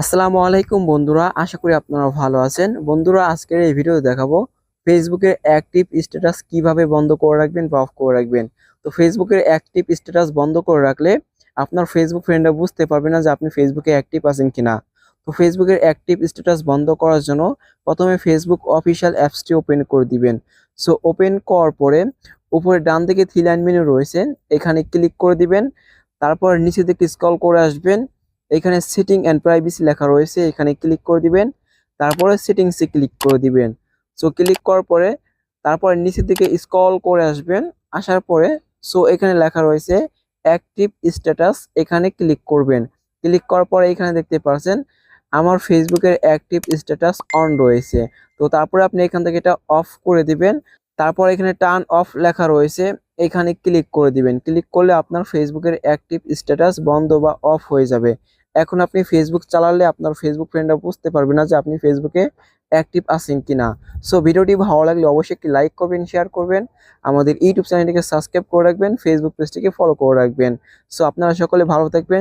আসসালামু আলাইকুম বন্ধুরা, আশা করি আপনারা ভালো আছেন। বন্ধুরা, আজকের এই ভিডিও দেখাবো ফেসবুকের অ্যাক্টিভ স্ট্যাটাস কীভাবে বন্ধ করে রাখবেন বা অফ করে রাখবেন। তো ফেসবুকের অ্যাক্টিভ স্ট্যাটাস বন্ধ করে রাখলে আপনার ফেসবুক ফ্রেন্ডরা বুঝতে পারবে না যে আপনি ফেসবুকে অ্যাক্টিভ আছেন কিনা। তো ফেসবুকের অ্যাক্টিভ স্ট্যাটাস বন্ধ করার জন্য প্রথমে ফেসবুক অফিসিয়াল অ্যাপসটি ওপেন করে দিবেন। সো ওপেন করার পরে উপরে ডান দিকে থ্রি লাইন মেনু রয়েছে, এখানে ক্লিক করে দিবেন। তারপর নিচে দিকে স্ক্রল করে আসবেন। এখানে সেটিং অ্যান্ড প্রাইভেসি লেখা রয়েছে, এখানে ক্লিক করে দিবেন, তারপরে সেটিংসে ক্লিক করে দিবেন। সো ক্লিক করার পরে তারপরে নিচের দিকে স্ক্রল করে আসবেন, আসার পরে সো এখানে লেখা রয়েছে অ্যাক্টিভ স্ট্যাটাস এখানে ক্লিক করবেন। ক্লিক করার পরে এখানে দেখতে পাচ্ছেন, আমার ফেসবুকের অ্যাক্টিভ স্ট্যাটাস অন রয়েছে। তো, তারপরে আপনি এখান থেকে এটা অফ করে দিবেন, তারপর এখানে টার্ন অফ লেখা রয়েছে, এখানে ক্লিক করে দিবেন। ক্লিক করলে আপনার ফেসবুকের অ্যাক্টিভ স্ট্যাটাস বন্ধ বা অফ হয়ে যাবে। এখন আপনি ফেসবুক চালালে আপনার ফেসবুক ফ্রেন্ডরা বুঝতে পারবে না যে আপনি ফেসবুকে অ্যাক্টিভ আছেন কি না সো ভিডিওটি ভালো লাগলে অবশ্যই একটি লাইক করবেন শেয়ার করবেন। আমাদের ইউটিউব চ্যানেলটিকে সাবস্ক্রাইব করে রাখবেন ফেসবুক পেজটিকে ফলো করে রাখবেন। সো আপনারা সকলে ভালো থাকবেন।